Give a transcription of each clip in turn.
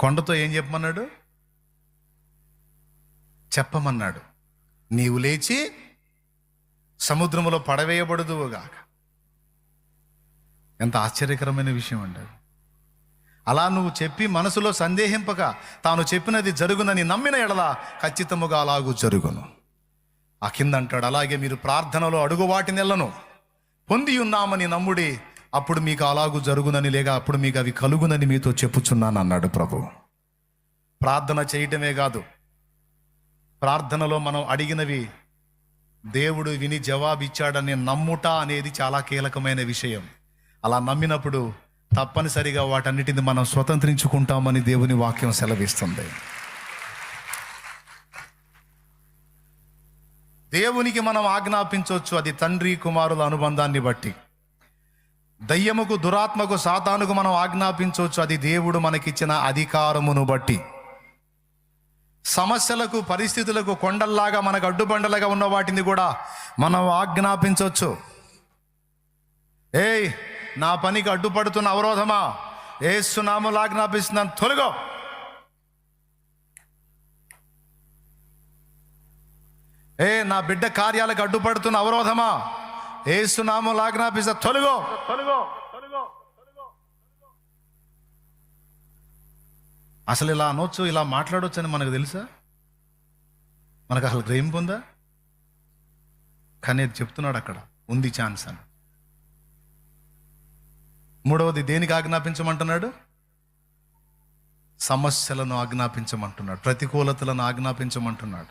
కొండతో ఏం చెప్పమన్నాడు? చెప్పమన్నాడు. నీవు లేచి సముద్రంలో పడవేయబడుదువుగాక. ఎంత ఆశ్చర్యకరమైన విషయం అండి అలా నువ్వు చెప్పి మనసులో సందేహింపక తాను చెప్పినది జరుగునని నమ్మిన ఎడల ఖచ్చితముగా అలాగూ జరుగును. ఆ కింద అంటాడు అలాగే మీరు ప్రార్థనలో అడుగు వాటి నెలను పొంది ఉన్నామని నమ్ముడి అప్పుడు మీకు అలాగూ జరుగునని లేక అప్పుడు మీకు అవి కలుగునని మీతో చెప్పుచున్నాను అన్నాడు ప్రభు. ప్రార్థన చేయటమే కాదు. ప్రార్థనలో మనం అడిగినవి దేవుడు విని జవాబిచ్చాడని నమ్ముట అనేది చాలా కీలకమైన విషయం. అలా నమ్మినప్పుడు తప్పనిసరిగా వాటన్నిటిని మనం స్వతంత్రించుకుంటామని దేవుని వాక్యం సెలవిస్తుంది. దేవునికి మనం ఆజ్ఞాపించవచ్చు అది తండ్రి కుమారుల అనుబంధాన్ని బట్టి. దయ్యముకు దురాత్మకు సాతానుకు మనం ఆజ్ఞాపించవచ్చు. అది దేవుడు మనకిచ్చిన అధికారమును బట్టి. సమస్యలకు పరిస్థితులకు కొండల్లాగా మనకు అడ్డుబండలుగా ఉన్న వాటిని కూడా మనం ఆజ్ఞాపించవచ్చు. ఏయ్ నా పనికి అడ్డుపడుతున్న అవరోధమా? ఏసునాములు ఆజ్ఞాపిస్తున్నాను. తొలగో! ఏ నా బిడ్డ కార్యాలకు అడ్డుపడుతున్న అవరోధమా? ఏసునాములు ఆజ్ఞాపిస్తా తొలగో. అసలు ఇలా అనొచ్చు ఇలా మాట్లాడొచ్చు అని మనకు తెలుసా? మనకు అసలు గ్రహింపు ఉందా? కానీ చెప్తున్నాడు అక్కడ ఉంది ఛాన్స్ అని. మూడవది దేనికి ఆజ్ఞాపించమంటున్నాడు? సమస్యలను ఆజ్ఞాపించమంటున్నాడు ప్రతికూలతలను ఆజ్ఞాపించమంటున్నాడు.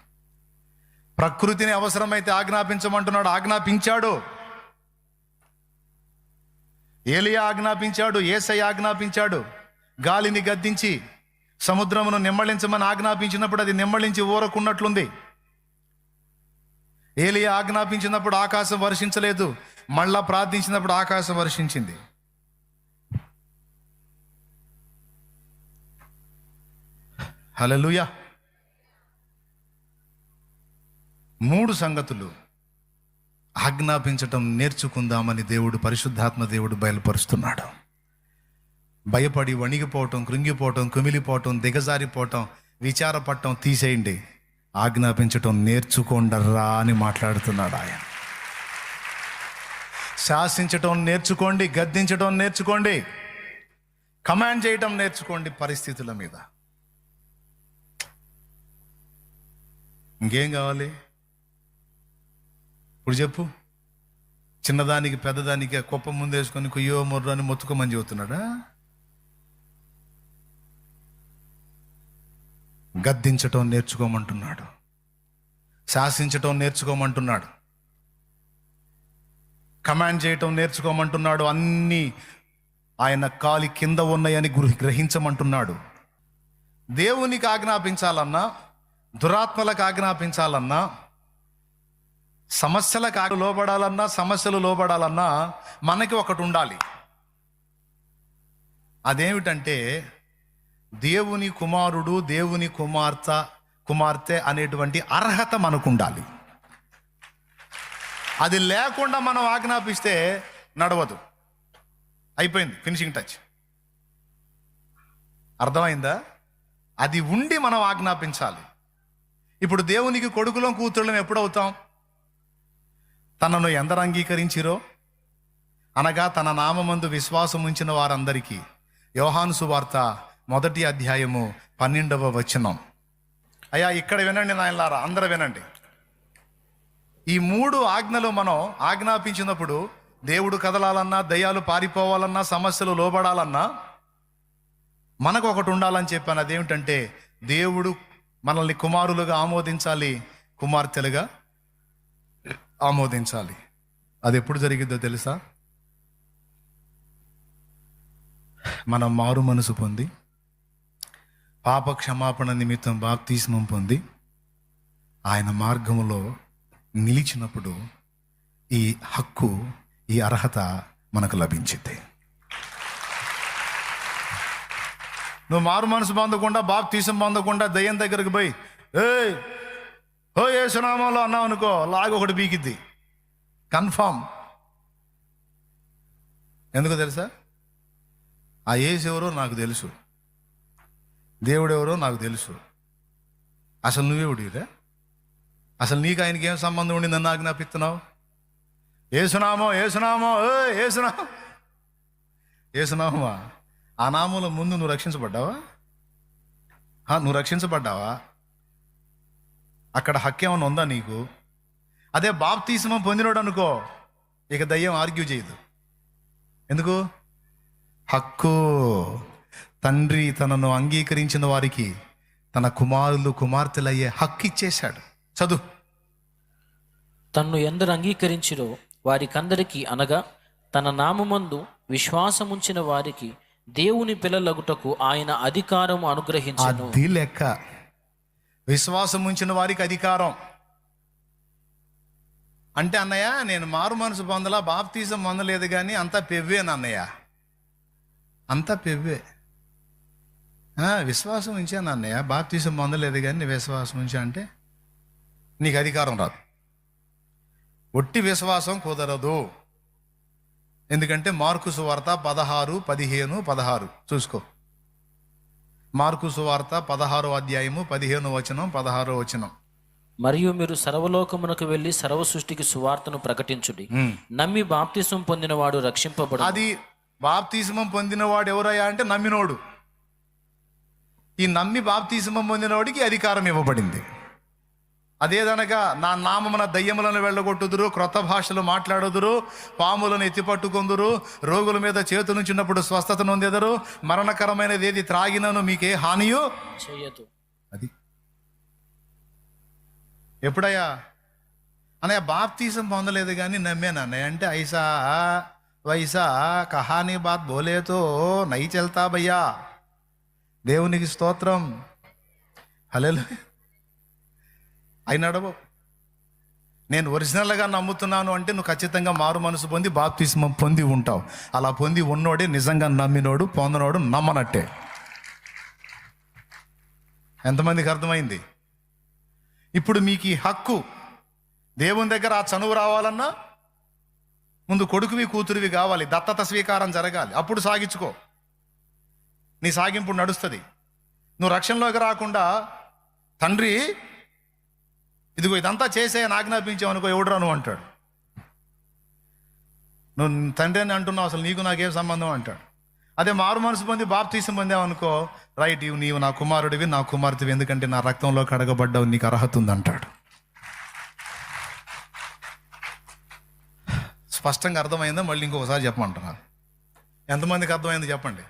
ప్రకృతిని అవసరమైతే ఆజ్ఞాపించమంటున్నాడు ఆజ్ఞాపించాడు. ఏలియా ఆజ్ఞాపించాడు ఏసై ఆజ్ఞాపించాడు. గాలిని గద్దించి సముద్రమును నిమ్మళించమని ఆజ్ఞాపించినప్పుడు అది నిమ్మళించి ఊరకున్నట్లుంది. ఏలియా ఆజ్ఞాపించినప్పుడు ఆకాశం వర్షించలేదు మళ్ళా ప్రార్థించినప్పుడు ఆకాశం వర్షించింది. హల్లెలూయా. మూడు సంగతులు. ఆజ్ఞాపించటం నేర్చుకుందామని దేవుడు పరిశుద్ధాత్మ దేవుడు బయలుపరుస్తున్నాడు. భయపడి వణిగిపోవటం కృంగిపోవటం కుమిలిపోవటం దిగజారిపోవటం విచారపడటం తీసేయండి. ఆజ్ఞాపించటం నేర్చుకోండర్రా అని మాట్లాడుతున్నాడు ఆయన. శాసించటం నేర్చుకోండి గద్దించటం నేర్చుకోండి కమాండ్ చేయటం నేర్చుకోండి పరిస్థితుల మీద. ఇంకేం కావాలి? ఇప్పుడు చెప్పు. చిన్నదానికి పెద్దదానికి కుప్ప ముందేసుకొని కుయ్యో మొర్రో అని మొత్తుకోమని చెబుతున్నాడా? గద్దించటం నేర్చుకోమంటున్నాడు. శాసించటం నేర్చుకోమంటున్నాడు. కమాండ్ చేయటం నేర్చుకోమంటున్నాడు. అన్నీ ఆయన కాలి కింద ఉన్నాయని గురి- గ్రహించమంటున్నాడు. దేవునికి ఆజ్ఞాపించాలన్నా దురాత్మలకు ఆజ్ఞాపించాలన్నా సమస్యలకు కాక లోబడాలన్నా సమస్యలు లోబడాలన్నా మనకి ఒకటి ఉండాలి. అదేమిటంటే దేవుని కుమారుడు దేవుని కుమార్తె కుమార్తె అనేటువంటి అర్హత మనకు ఉండాలి అది లేకుండా మనం ఆజ్ఞాపిస్తే నడవదు. అయిపోయింది ఫినిషింగ్ టచ్. అర్థమైందా? అది ఉండి మనం ఆజ్ఞాపించాలి. ఇప్పుడు దేవునికి కొడుకులం కూతుళ్ళం ఎప్పుడవుతాం? తనను ఎందరు అంగీకరించిరో అనగా తన నామమందు విశ్వాసం ఉంచిన వారందరికీ యోహాను సువార్త మొదటి అధ్యాయము పన్నెండవ వచనం. అయ్యా ఇక్కడ వినండి నాయనలారా అందరు వినండి. ఈ మూడు ఆజ్ఞలు మనం ఆజ్ఞాపించినప్పుడు దేవుడు కదలాలన్నా దయ్యాలు పారిపోవాలన్నా సమస్యలు లోబడాలన్నా మనకు ఒకటి ఉండాలని చెప్పాను. అదేమిటంటే దేవుడు మనల్ని కుమారులుగా ఆమోదించాలి కుమార్తెలుగా. ఆమోదించాలి. అది ఎప్పుడు జరిగిద్దో తెలుసా? మనం మారు మనసు పొంది పాప క్షమాపణ నిమిత్తం బాప్తీస్మం పొంది ఆయన మార్గంలో నిలిచినప్పుడు ఈ హక్కు ఈ అర్హత మనకు లభించింది నువ్వు మారు మనసు పొందకుండా బాప్తీసం పొందకుండా దయ్యం దగ్గరకు పోయి ఏ ఓ ఏ సునామంలో అన్నావు అనుకో లాగ ఒకటి పీకిద్ది. కన్ఫామ్. ఎందుకు తెలుసా? ఆ ఏసు ఎవరో నాకు తెలుసు. దేవుడెవరో నాకు తెలుసు. అసలు నువ్వేవుడిరా అసలు నీకు ఆయనకి ఏం సంబంధం ఉండిందని ఆజ్ఞాపిస్తున్నావు? ఏసునామో ఏసునామో ఏ ఏసునా ఏసునామా ఆ నామంలో ముందు నువ్వు రక్షించబడ్డావా? నువ్వు రక్షించబడ్డావా? అక్కడ హక్కేమన్నా ఉందా నీకు? అదే బాప్తీసమం పొందినోడు అనుకో ఇక దయ్యం ఆర్గ్యూ చేయదు. ఎందుకు? హక్కు తండ్రి తనను అంగీకరించిన వారికి తన కుమారులు కుమార్తెలయ్యే హక్కు ఇచ్చేశాడు. చదువు. తన్ను ఎందరు అంగీకరించిరో వారికందరికీ అనగా తన నామమందు విశ్వాసముంచిన వారికి దేవుని పిల్లలగుటకు ఆయన అధికారము అనుగ్రహించను. అది లెక్క విశ్వాసం ఉంచిన వారికి అధికారం. అంటే అన్నయ్య నేను మారు మనసు పొందలా బాప్తీసం పొందలేదు కానీ అంతా పెవ్వేను అన్నయ్య. అంతా పెవ్వే. విశ్వాసం ఉంచాను అన్నయ్య. బాప్తీసం పొందలేదు కానీ విశ్వాసం ఉంచా అంటే నీకు అధికారం రాదు. ఒట్టి విశ్వాసం కుదరదు. ఎందుకంటే మార్కు సువార్త పదహారు పదిహేను పదహారు. చూసుకో. మార్కు సువార్త పదహారో అధ్యాయము పదిహేను వచనం పదహారో వచనం. మరియు మీరు సర్వలోకమునకు వెళ్ళి సర్వ సృష్టికి సువార్తను ప్రకటించుడి. నమ్మి బాప్తిసం పొందినవాడు రక్షింపబడు అది బాప్తీసమం పొందినవాడు ఎవరయ్యా అంటే నమ్మినోడు. ఈ నమ్మి బాప్తీసమం పొందినవాడికి అధికారం ఇవ్వబడింది. అదేదనగా నా నామమున దయ్యములను వెళ్ళగొట్టుదురు క్రొత్త భాషలు మాట్లాడుదురు పాములను ఎత్తిపట్టుకొందురు రోగుల మీద చేతులు చిన్నప్పుడు స్వస్థత నొందెదరు మరణకరమైనది ఏది త్రాగినను మీకే హానియో చేయదు అది. ఎప్పుడయ్యా? అన్నయ్య బాప్తీసం పొందలేదు కానీ నమ్మాను అన్నయ్య. అంటే ఐసా వైసా కహానీ బాత్ బోలేతో నై చెల్తా భయ్యా దేవునికి స్తోత్రం. హలో అయినాడు నేను ఒరిజినల్గా నమ్ముతున్నాను అంటే నువ్వు ఖచ్చితంగా మారు మనసు పొంది బాప్తిస్మం పొంది ఉంటావు. అలా పొంది ఉన్నోడే నిజంగా నమ్మినోడు పొందనోడు నమ్మనట్టే. ఎంతమందికి అర్థమైంది? ఇప్పుడు మీకు ఈ హక్కు దేవుని దగ్గర ఆ చనువు రావాలన్నా ముందు కొడుకువి కూతురివి కావాలి. దత్తత స్వీకారం జరగాలి. అప్పుడు సాగించుకో. నీ సాగింపు నడుస్తుంది. నువ్వు రక్షణలోకి రాకుండా తండ్రి ఇదిగో ఇదంతా చేసే ఆజ్ఞాపించామనుకో ఆజ్ఞాపించావు అనుకో అంటాడు. నువ్వు తండ్రి అని అంటున్నావు అసలు నీకు నాకేం సంబంధం అంటాడు. అదే మారు మనసు పొంది బాప్తీసం పొందావనుకో రైట్ ఇవి నీవు నా కుమారుడివి నా కుమార్తెవి ఎందుకంటే నా రక్తంలో కడగబడ్డావు నీకు అర్హత ఉంది అంటాడు స్పష్టంగా అర్థమైందా? మళ్ళీ ఇంకొకసారి చెప్పమంటున్నారు ఎంతమందికి అర్థమైంది చెప్పండి?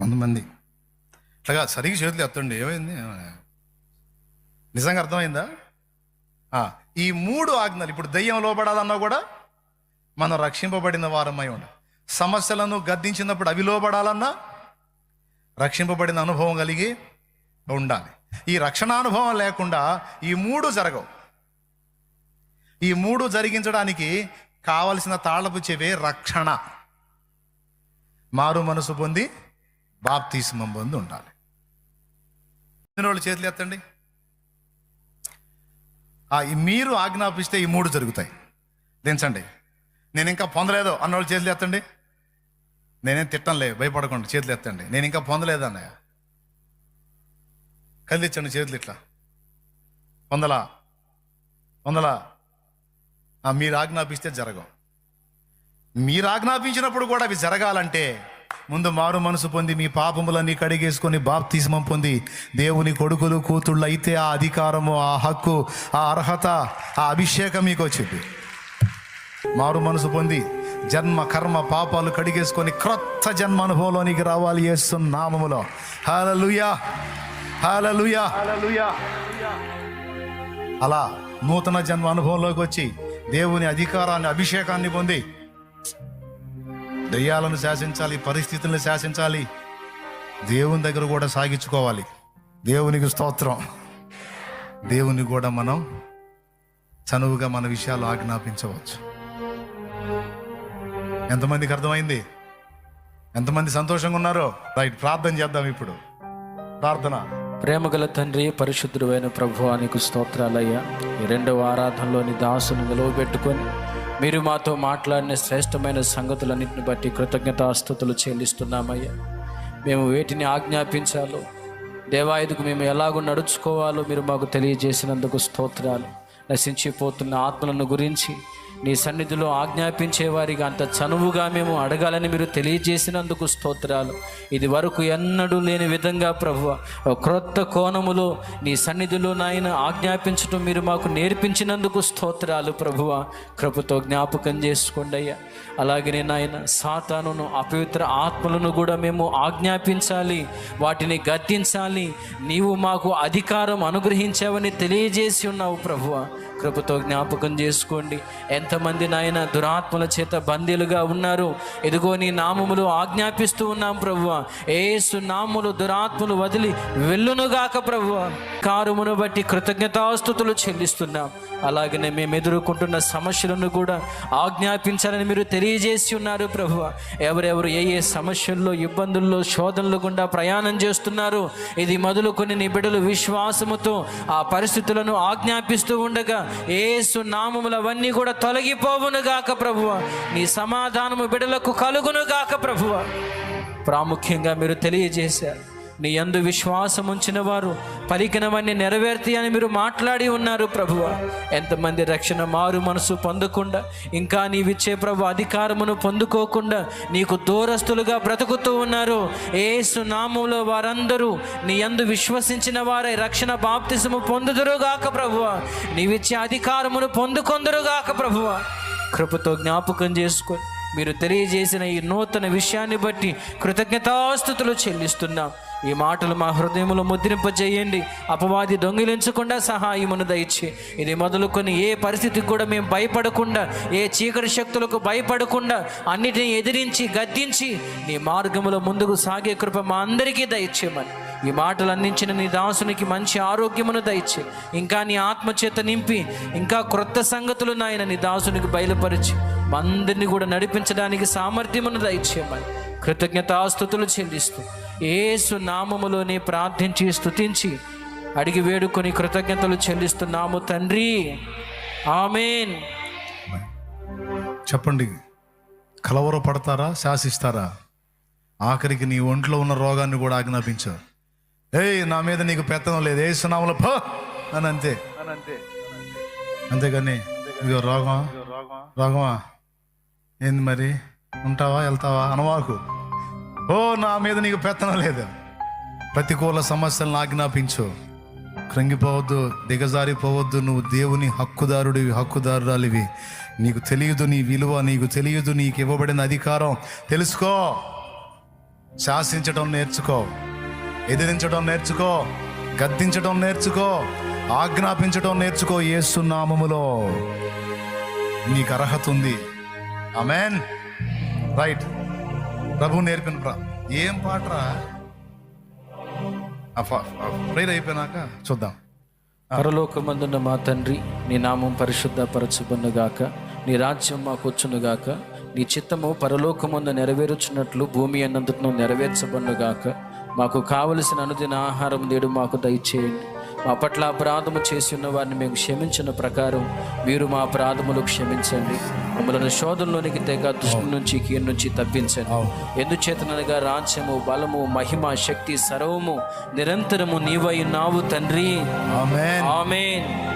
కొంతమంది ఇట్లాగా సరిగ్గా చేతులు ఎత్తండి. ఏమైంది? నిజంగా అర్థమైందా? ఈ మూడు ఆజ్ఞలు ఇప్పుడు దయ్యం లోబడాలన్నా కూడా మనం రక్షింపబడిన వారమై ఉండాలి సమస్యలను గద్దించినప్పుడు అవి లోబడాలన్నా రక్షింపబడిన అనుభవం కలిగి ఉండాలి. ఈ రక్షణానుభవం లేకుండా ఈ మూడు జరగవు. ఈ మూడు జరిగించడానికి కావలసిన తాళపు చెవే రక్షణ. మారు మనసు పొంది బాప్తీసుమం పొంది ఉండాలి. చేతులు ఎత్తండి? మీరు ఆజ్ఞాపిస్తే ఈ మూడు జరుగుతాయి. దించండి. నేను ఇంకా పొందలేదు. అన్నోళ్ళు చేతులు ఎత్తండి. నేనేం తిట్టంలే భయపడకుండా చేతులు ఎత్తండి. నేను ఇంకా పొందలేదు అన్నయ్య. కదిలిచ్చండి చేతులు ఇట్లా. పొందలా? పొందలా? మీరు ఆజ్ఞాపిస్తే జరగవు. మీరు ఆజ్ఞాపించినప్పుడు కూడా అవి జరగాలంటే ముందు మారు మనసు పొంది మీ పాపములన్నీ కడిగేసుకొని బాప్తిస్మం పొంది దేవుని కొడుకులు కూతుళ్ళు అయితే ఆ అధికారము ఆ హక్కు ఆ అర్హత ఆ అభిషేకం మీకు వచ్చింది. మారు మనసు పొంది జన్మ కర్మ పాపాలు కడిగేసుకొని క్రొత్త జన్మ అనుభవంలోనికి రావాలి చేస్తున్న నామములో. హాలలుయా హాలలుయా అలా నూతన జన్మ అనుభవంలోకి వచ్చి దేవుని అధికారాన్ని అభిషేకాన్ని పొంది దయ్యాలను శాసించాలి పరిస్థితులను శాసించాలి. దేవుని దగ్గర కూడా సాగించుకోవాలి. దేవునికి స్తోత్రం. దేవుని కూడా మనం చనువుగా మన విషయాలు ఆజ్ఞాపించవచ్చు. ఎంతమందికి అర్థమైంది? ఎంతమంది సంతోషంగా ఉన్నారో? రైట్ ప్రార్థన చేద్దాం ఇప్పుడు. ప్రార్థన. ప్రేమగల తండ్రి పరిశుద్ధుడైన ప్రభువానికి స్తోత్రాలయ్యా. ఈ రెండవ ఆరాధనలోని దాసును నిలవబెట్టుకొని మీరు మాతో మాట్లాడిన శ్రేష్టమైన సంగతులన్నింటిని బట్టి కృతజ్ఞతాస్థుతులు చెల్లిస్తున్నామయ్యా. మేము వేటిని ఆజ్ఞాపించాలో దేవాయుధకు మేము ఎలాగో నడుచుకోవాలో మీరు మాకు తెలియజేసినందుకు స్తోత్రాలు. నశించిపోతున్న ఆత్మలను గురించి నీ సన్నిధిలో ఆజ్ఞాపించేవారిగా అంత చనువుగా మేము అడగాలని మీరు తెలియజేసినందుకు స్తోత్రాలు. ఇది వరకు ఎన్నడూ లేని విధంగా ప్రభు క్రొత్త కోణములో నీ సన్నిధిలో నాయన ఆజ్ఞాపించడం మీరు మాకు నేర్పించినందుకు స్తోత్రాలు ప్రభువ. కృపతో జ్ఞాపకం చేసుకోండి అయ్యా. అలాగనే నాయన సాతానును అపవిత్ర ఆత్మలను కూడా మేము ఆజ్ఞాపించాలి వాటిని గద్దించాలి నీవు మాకు అధికారం అనుగ్రహించావని తెలియజేసి ఉన్నావు ప్రభువ. కృపతో జ్ఞాపకం చేసుకోండి. ఎంతమంది నాయన దురాత్మల చేత బందీలుగా ఉన్నారు. ఇదిగో నీ నామములు ఆజ్ఞాపిస్తూ ఉన్నాం ప్రభువ. ఏసు నామములు దురాత్మలు వదిలి వెళ్ళునుగాక ప్రభువ. కారుమును బట్టి కృతజ్ఞతాస్థుతులు చెల్లిస్తున్నాం. అలాగనే మేము ఎదుర్కొంటున్న సమస్యలను కూడా ఆజ్ఞాపించాలని మీరు తెలియజేసి ఉన్నారు ప్రభువ. ఎవరెవరు ఏ ఏ సమస్యల్లో ఇబ్బందుల్లో శోధనలు గుండా ప్రయాణం చేస్తున్నారు ఇది మొదలుకొని నీ బిడ్డలు విశ్వాసముతో ఆ పరిస్థితులను ఆజ్ఞాపిస్తూ ఉండగా ఏసు నామములు అవన్నీ కూడా తొలగిపోవును గాక ప్రభువ. నీ సమాధానము బిడలకు కలుగును గాక ప్రభువ. ప్రాముఖ్యంగా మీరు తెలియజేశారు. నీ యందు విశ్వాసం ఉంచిన వారు పలికినవన్నీ నెరవేర్తి అని మీరు మాట్లాడి ఉన్నారు ప్రభువ. ఎంతమంది రక్షణ మారు మనసు పొందకుండా ఇంకా నీవిచ్చే ప్రభు అధికారమును పొందుకోకుండా నీకు దూరస్తులుగా బ్రతుకుతూ ఉన్నారు. ఏసు నామంలో వారందరూ నీ యందు విశ్వసించిన వారే రక్షణ బాప్తిసము పొందుదురుగాక ప్రభువ. నీవిచ్చే అధికారమును పొందుకొందురుగాక ప్రభువ. కృపతో జ్ఞాపకం చేసుకొని మీరు తెలియజేసిన ఈ నూతన విషయాన్ని బట్టి కృతజ్ఞతాస్థుతులు చెల్లిస్తున్నాం. ఈ మాటలు మా హృదయంలో ముద్రింపజేయండి. అపవాది దొంగిలించకుండా సహాయమును దయచి. ఇది మొదలుకొని ఏ పరిస్థితికి కూడా మేము భయపడకుండా ఏ చీకటి శక్తులకు భయపడకుండా అన్నిటిని ఎదిరించి గద్దించి నీ మార్గములో ముందుకు సాగే కృప మా అందరికీ దయచేయమని. ఈ మాటలు అందించిన నీ దాసునికి మంచి ఆరోగ్యమును దయచి. ఇంకా నీ ఆత్మచేత నింపి ఇంకా క్రొత్త సంగతులు నాయన నీ దాసునికి బయలుపరిచి మా అందరినీ కూడా నడిపించడానికి సామర్థ్యమును దయచేయమని. కృతజ్ఞతాస్థుతులు చెల్లిస్తూ ఏసు నామములోనే ప్రార్థించి స్తుతించి అడిగి వేడుకొని కృతజ్ఞతలు చెల్లిస్తున్నాము తండ్రి. ఆమెన్. చెప్పండి కలవర పడతారా శాసిస్తారా? ఆఖరికి నీ ఒంట్లో ఉన్న రోగాన్ని కూడా ఆజ్ఞాపించావు ఏయ్ నా మీద నీకు పెత్తనం లేదు. ఏ సునామలో పో! అని అంతే. అంతేగాని ఇదిగో రోగమా? రోగమా? ఏంది మరి? ఉంటావా వెళ్తావా? అనవాకు. ఓ నా మీద నీకు పెత్తనం లేదు. ప్రతికూల సమస్యలను ఆజ్ఞాపించు. కృంగిపోవద్దు దిగజారిపోవద్దు నువ్వు దేవుని హక్కుదారుడివి హక్కుదారురాలివి. నీకు తెలియదు నీ విలువ నీకు తెలియదు నీకు ఇవ్వబడిన అధికారం. తెలుసుకో. శాసించడం నేర్చుకో. ఎదిరించడం నేర్చుకో. గద్దించడం నేర్చుకో. ఆజ్ఞాపించడం నేర్చుకో ఏసునామములో నీకు అర్హత ఉంది. Amen right. ప్రభు నేర్పిన ప్రా ఏం పాటరా? ప్రేర్ అయిపోయినాక చూద్దాం. పరలోకమందున్న మా తండ్రి నీ నామం పరిశుద్ధపరచుబన్నుగాక నీ రాజ్యం మాకు వచ్చునుగాక నీ చిత్తము పరలోకమందు నెరవేరుచున్నట్లు భూమి అన్నందును నెరవేర్చబన్నుగాక మాకు కావలసిన అనుదిన ఆహారం నేడు మాకు దయచేయండి. మా పట్ల అపరాధము చేసి ఉన్న వారిని మేము క్షమించిన ప్రకారం మీరు మా అపరాధములు క్షమించండి. మమ్మల్ని శోధంలోనికి తెగ దుష్టు నుంచి కీడు నుంచి తప్పించండి. ఎందుచేతనగా రాజ్యము బలము మహిమ శక్తి సర్వము నిరంతరము నీవై ఉన్నావు తండ్రి. ఆమెన్. ఆమెన్.